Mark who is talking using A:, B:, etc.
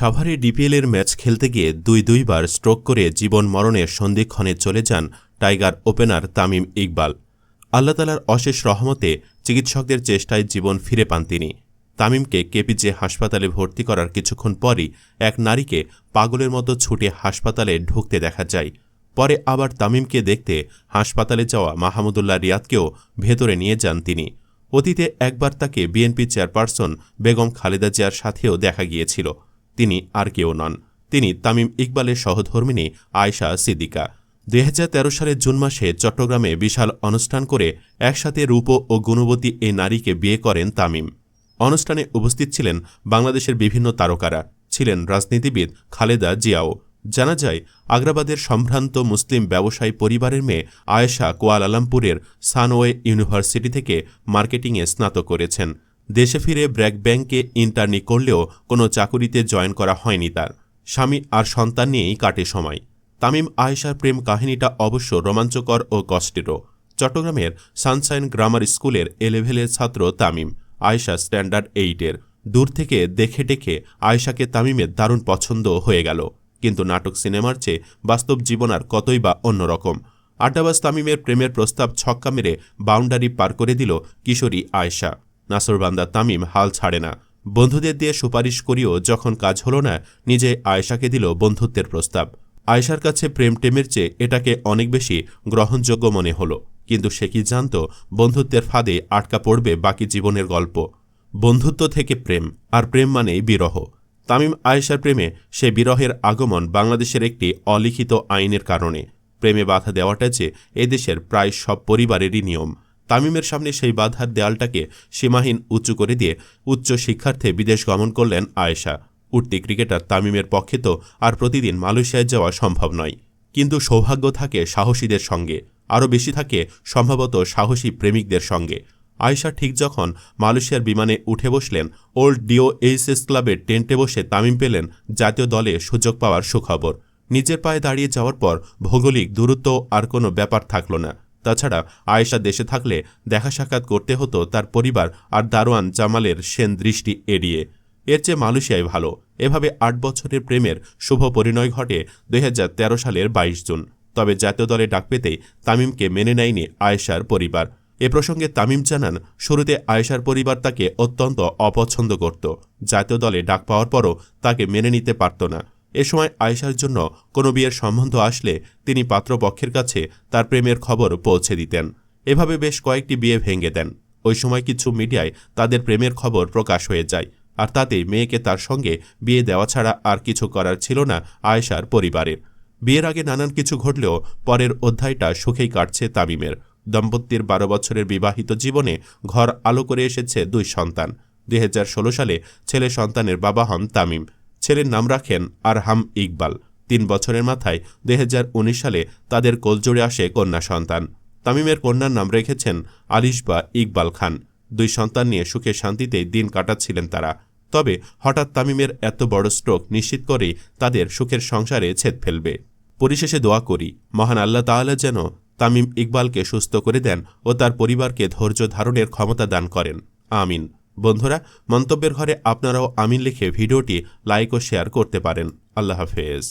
A: সাভারে ডিপিএলের ম্যাচ খেলতে গিয়ে দুই দুইবার স্ট্রোক করে জীবন মরণের সন্ধিক্ষণে চলে যান টাইগার ওপেনার তামিম ইকবাল। আল্লাহতালার অশেষ রহমতে চিকিৎসকদের চেষ্টায় জীবন ফিরে পান তিনি। তামিমকে কেপিজে হাসপাতালে ভর্তি করার কিছুক্ষণ পরই এক নারীকে পাগলের মতো ছুটে হাসপাতালে ঢুকতে দেখা যায়। পরে আবার তামিমকে দেখতে হাসপাতালে যাওয়া মাহমুদুল্লাহ রিয়াদকেও ভেতরে নিয়ে যান তিনি। অতীতে একবার তাকে বিএনপি চেয়ারপারসন বেগম খালেদা জিয়ার সাথেও দেখা গিয়েছিল। তিনি আর কেউ নন। তিনি তামিম ইকবালের সহধর্মিনী আয়শা সিদ্দিকা। দুই হাজার তেরো সালের জুন মাসে চট্টগ্রামে বিশাল অনুষ্ঠান করে একসাথে রূপ ও গুণবতী এই নারীকে বিয়ে করেন তামিম। অনুষ্ঠানে উপস্থিত ছিলেন বাংলাদেশের বিভিন্ন তারকারা। ছিলেন রাজনীতিবিদ খালেদা জিয়াও। জানা যায়, আগ্রাবাদের সম্ভ্রান্ত মুসলিম ব্যবসায়ী পরিবারের মেয়ে আয়েশা কুয়ালালামপুরের সানওয়ে ইউনিভার্সিটি থেকে মার্কেটিংয়ে স্নাতক করেছেন। দেশে ফিরে ব্র্যাক ব্যাংকে ইন্টার্নি করলেও কোনো চাকুরিতে জয়েন করা হয়নি তার। স্বামী আর সন্তান নিয়েই কাটে সময়। তামিম, আয়েশার প্রেম কাহিনীটা অবশ্য রোমাঞ্চকর ও কষ্টেরও। চট্টগ্রামের সানশাইন গ্রামার স্কুলের এলেভেলের ছাত্র তামিম, আয়েশা স্ট্যান্ডার্ড এইটের। দূর থেকে দেখে ডেকে আয়েশাকে তামিমের দারুণ পছন্দ হয়ে গেল। কিন্তু নাটক সিনেমার চেয়ে বাস্তব জীবন আর কতই বা অন্যরকম। আড্ডাবাস তামিমের প্রেমের প্রস্তাব ছক্কা মেরে বাউন্ডারি পার করে দিল কিশোরী আয়েশা। নাসরবান্দা তামিম হাল ছাড়ে না। বন্ধুদের দিয়ে সুপারিশ করিও যখন কাজ হল না, নিজে আয়েশাকে দিল বন্ধুত্বের প্রস্তাব। আয়েশার কাছে প্রেম টেমের চেয়ে এটাকে অনেক বেশি গ্রহণযোগ্য মনে হলো। কিন্তু সে কি জানত, বন্ধুত্বের ফাঁদে আটকা পড়বে বাকি জীবনের গল্প। বন্ধুত্ব থেকে প্রেম, আর প্রেম মানেই বিরহ। তামিম আয়েশার প্রেমে সে বিরহের আগমন বাংলাদেশের একটি অলিখিত আইনের কারণে। প্রেমে বাধা দেওয়াটা যে এদেশের প্রায় সব পরিবারেরই নিয়ম। তামিমের সামনে সেই বাধার দেয়ালটাকে সীমাহীন উঁচু করে দিয়ে উচ্চ শিক্ষার্থে বিদেশ গমন করলেন আয়েশা। উঠতি ক্রিকেটার তামিমের পক্ষে তো আর প্রতিদিন মালয়েশিয়ায় যাওয়া সম্ভব নয়। কিন্তু সৌভাগ্য থাকে সাহসীদের সঙ্গে। আরও বেশি থাকে সম্ভবত সাহসী প্রেমিকদের সঙ্গে। আয়েশা ঠিক যখন মালয়েশিয়ার বিমানে উঠে বসলেন, ওল্ড ডিও এইচএস ক্লাবের টেন্টে বসে তামিম পেলেন জাতীয় দলে সুযোগ পাওয়ার সুখবর। নিজের পায়ে দাঁড়িয়ে যাওয়ার পর ভৌগোলিক দূরত্ব আর কোনো ব্যাপার থাকল না। তাছাড়া আয়েশা দেশে থাকলে দেখা সাক্ষাৎ করতে হতো তার পরিবার আর দারোয়ান জামালের সেন দৃষ্টি এড়িয়ে। এর চেয়ে মালয়েশিয়ায় ভালো। এভাবে আট বছরের প্রেমের শুভ পরিণয় ঘটে দুই হাজার তেরো সালের ২২ জুন। তবে জাতীয় দলে ডাক পেতেই তামিমকে মেনে নেয়নি আয়েশার পরিবার। এ প্রসঙ্গে তামিম জানান, শুরুতে আয়েশার পরিবার তাকে অত্যন্ত অপছন্দ করত। জাতীয় দলে ডাক পাওয়ার পরও তাকে মেনে নিতে পারত না। এ সময় আয়েশার জন্য কোনো বিয়ের সম্বন্ধ আসলে তিনি পাত্রপক্ষের কাছে তার প্রেমের খবর পৌঁছে দিতেন। এভাবে বেশ কয়েকটি বিয়ে ভেঙে দেন। ওই সময় কিছু মিডিয়ায় তাদের প্রেমের খবর প্রকাশ হয়ে যায়, আর তাতেই মেয়েকে তার সঙ্গে বিয়ে দেওয়া ছাড়া আর কিছু করার ছিল না আয়েশার পরিবারের। বিয়ের আগে নানান কিছু ঘটলেও পরের অধ্যায়টা সুখেই কাটছে তামিমের। দম্পতির বারো বছরের বিবাহিত জীবনে ঘর আলো করে এসেছে দুই সন্তান। দুই হাজার ষোলো সালে ছেলে সন্তানের বাবা হন তামিম। ছেলের নাম রাখেন আরহাম ইকবাল। তিন বছরের মাথায় দুই হাজার উনিশ সালে তাদের কোলজোড়ে আসে কন্যা সন্তান। তামিমের কন্যার নাম রেখেছেন আলিশ বা ইকবাল খান। দুই সন্তান নিয়ে সুখে শান্তিতে দিন কাটাচ্ছিলেন তারা। তবে হঠাৎ তামিমের এত বড় স্ট্রোক নিশ্চিত করেই তাদের সুখের সংসারে ছেদ ফেলবে। পরিশেষে দোয়া করি, মহান আল্লাহ তাআলা যেন তামিম ইকবালকে সুস্থ করে দেন ও তার পরিবারকে ধৈর্য ধারণের ক্ষমতা দান করেন। আমিন। বন্ধুরা মন্তব্যের ঘরে আপনারাও আমিন লিখে ভিডিওটি লাইক ও শেয়ার করতে পারেন। আল্লাহ হাফেজ।